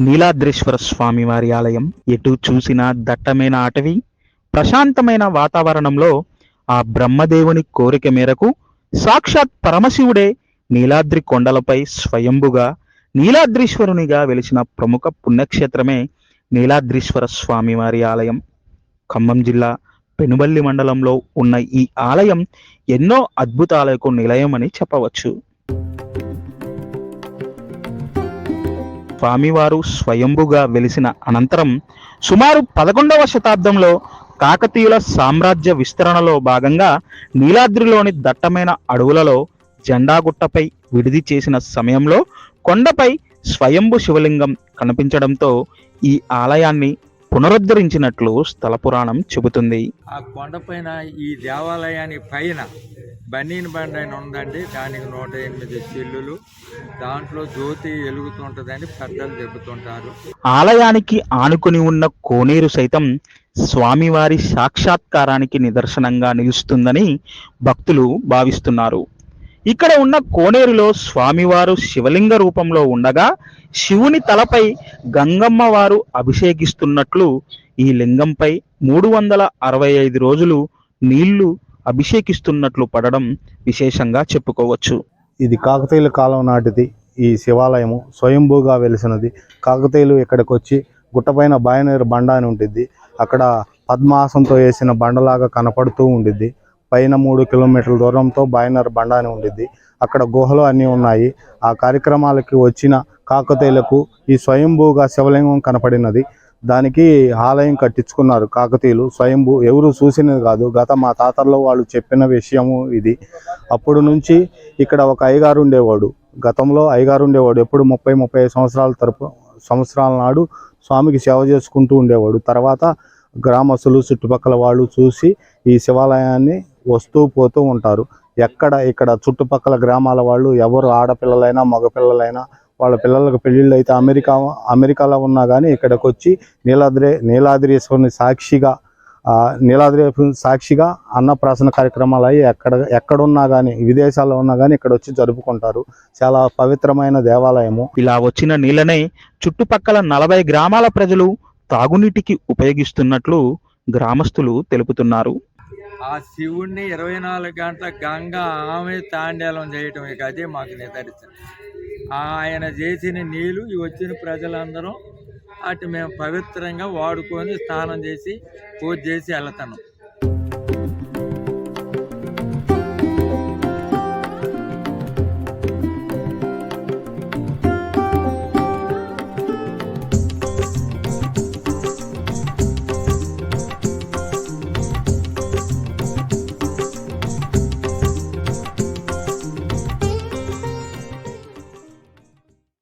నీలాద్రేశ్వర స్వామి వారి ఆలయం ఎటు చూసినా దట్టమైన అటవీ ప్రశాంతమైన వాతావరణంలో ఆ బ్రహ్మదేవుని కోరిక మేరకు సాక్షాత్ పరమశివుడే నీలాద్రి కొండలపై స్వయంభుగా నీలాద్రీశ్వరునిగా వెలిసిన ప్రముఖ పుణ్యక్షేత్రమే నీలాద్రీశ్వర స్వామి వారి ఆలయం. ఖమ్మం జిల్లా పెనుబల్లి మండలంలో ఉన్న ఈ ఆలయం ఎన్నో అద్భుతాలకు నిలయమని చెప్పవచ్చు. స్వామివారు స్వయంభుగా వెలిసిన అనంతరం సుమారు పదకొండవ శతాబ్దంలో కాకతీయుల సామ్రాజ్య విస్తరణలో భాగంగా నీలాద్రిలోని దట్టమైన అడవులలో జెండాగుట్టపై విడిది చేసిన సమయంలో కొండపై స్వయంభు శివలింగం కనిపించడంతో ఈ ఆలయాన్ని పునరుద్ధరించినట్లు స్థల పురాణం చెబుతుంది. ఆ కొండపైన ఈ దేవాలయాన్ని పైన బనీన్ బండ్ అని ఉందండి. దానికి నూట ఎనిమిది చిల్లులు దాంట్లో జ్యోతి వెలుగుతుంటుందని పెద్దలు చెబుతుంటారు ఆలయానికి ఆనుకుని ఉన్న కోనేరు సైతం స్వామివారి సాక్షాత్కారానికి నిదర్శనంగా నిలుస్తుందని భక్తులు భావిస్తున్నారు. ఇక్కడ ఉన్న కోనేరులో స్వామివారు శివలింగ రూపంలో ఉండగా శివుని తలపై గంగమ్మ వారు అభిషేకిస్తున్నట్లు ఈ లింగంపై మూడు వందల అరవై ఐదు రోజులు నీళ్ళు అభిషేకిస్తున్నట్లు పడడం విశేషంగా చెప్పుకోవచ్చు. ఇది కాకతీయుల కాలం నాటిది. ఈ శివాలయము స్వయంభూగా వెలిసినది. కాకతీయులు ఇక్కడికి వచ్చి గుట్టపైన బాయనేరు బండ అని ఉంటుంది అక్కడ పద్మాసంతో వేసిన బండలాగా కనపడుతూ ఉండిద్ది. పైన మూడు కిలోమీటర్ల దూరంతో బాయనర్ బండ అని ఉండిద్ది. అక్కడ గుహలు అన్నీ ఉన్నాయి. ఆ కార్యక్రమాలకి వచ్చిన కాకతీయులకు ఈ స్వయంభూగా శివలింగం కనపడినది. దానికి ఆలయం కట్టించుకున్నారు కాకతీయులు. స్వయంభూ ఎవరు చూసినది కాదు. గత మా తాతల్లో వాళ్ళు చెప్పిన విషయము ఇది. అప్పుడు నుంచి ఇక్కడ ఒక అయ్యగారు ఉండేవాడు. గతంలో అయ్యగారు ఉండేవాడు. ఎప్పుడు ముప్పై ముప్పై సంవత్సరాల తరపు సంవత్సరాల నాడు స్వామికి సేవ చేసుకుంటూ ఉండేవాడు. తర్వాత గ్రామస్తులు చుట్టుపక్కల వాళ్ళు చూసి ఈ శివాలయాన్ని వస్తూ పోతూ ఉంటారు. ఎక్కడ ఇక్కడ చుట్టుపక్కల గ్రామాల వాళ్ళు ఎవరు ఆడపిల్లలైనా మగపిల్లలైనా వాళ్ళ పిల్లలకు పెళ్ళిళ్ళు అయితే అమెరికా అమెరికాలో ఉన్నా కానీ ఇక్కడికి వచ్చి నీలాద్రి నీలాద్రీశ్వరుని సాక్షిగా ఆ, నీలాద్రి సాక్షిగా అన్నప్రాసన కార్యక్రమాలు అయ్యి ఎక్కడ ఎక్కడున్నా కానీ విదేశాల్లో ఉన్నా కానీ ఇక్కడ వచ్చి జరుపుకుంటారు. చాలా పవిత్రమైన దేవాలయము. ఇలా వచ్చిన నీళ్ళనే చుట్టుపక్కల నలభై గ్రామాల ప్రజలు తాగునీటికి ఉపయోగిస్తున్నట్లు గ్రామస్తులు తెలుపుతున్నారు. ఆ శివుణ్ణి ఇరవై నాలుగు గంటల గంగా ఆమె తాండేలం చేయటం ఇక అదే మాకు నిదర్శనం ఆయన చేసిన నీళ్ళు ఈ వచ్చిన ప్రజలందరం అటు మేము పవిత్రంగా వాడుకొని స్నానం చేసి పూజ చేసి వెళ్తాను